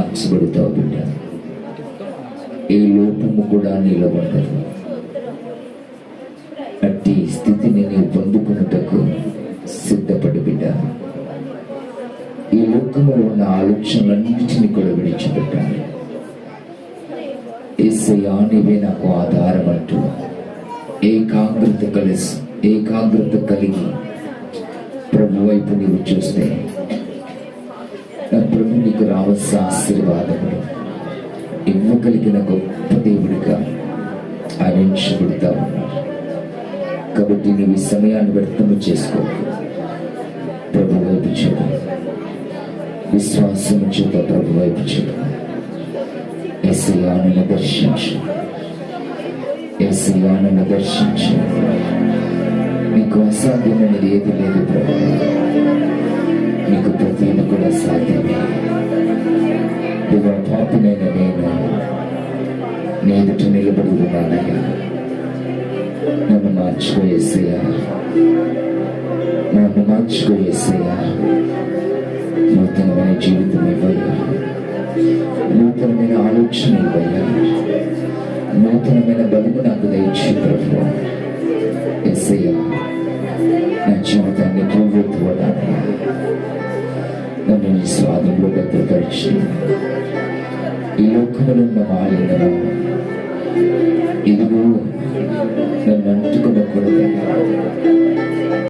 మార్చబడతావు బిడ్డ ఏ లోపము కూడా నిలబడదు. అట్టి స్థితిని నీవు పొందుకున్నటకు సిద్ధపడి బిడ్డ. ఈ లోకంలో ఉన్న ఆలోచనలన్నింటినీ కూడా విడిచిపెట్టాలి ఏసయ్యా నీవే నాకు ఆధారం అంటూ ఏకాగ్రత కలిసి ఏకాగ్రత కలిగి ప్రభు వైపు నీవు చూస్తే ప్రభు ఆశీర్వాదములు. ఇవ్వగలిగిన గొప్ప దేవుడిగా ఆయన ఎంచుకుంటా ఉన్నారు. కాబట్టి నువ్వు ఈ సమయాన్ని వ్యర్థము చేసుకో ప్రభు వైపు చూడు. విశ్వాసం చేత ప్రభు వైపు చూడు. ఎస్ఐయాను దర్శించు. ఎస్ఐయాను దర్శించు. నీకు అసాధ్యమైనది ఏది లేదు ప్రభు నీకు ప్రతి కూడా సాధ్యమే. దివ పాపినైన నేను నీ ఎదుట నిలబడి ఉన్నానయ్యా నన్ను మార్చుకో ఎస్సయ్యా నన్ను మార్చుకో ఎస్సయ్యా నూతనమైన జీవితం ఇవ్వయ్యా నూతనమైన ఆలోచన ఇవ్వయ్యా నూతనమైన బలుగు నాకు దయచి ప్రభు ఎస్సయ్యా నా జీవితాన్ని పోగొట్టుకోవడానికి నన్ను నీ స్వాదంలో భద్రపరిచి ఈ లోకంలో ఉన్న మాలిన్యము ఇదిగో నన్ను అంటుకున్న కూడా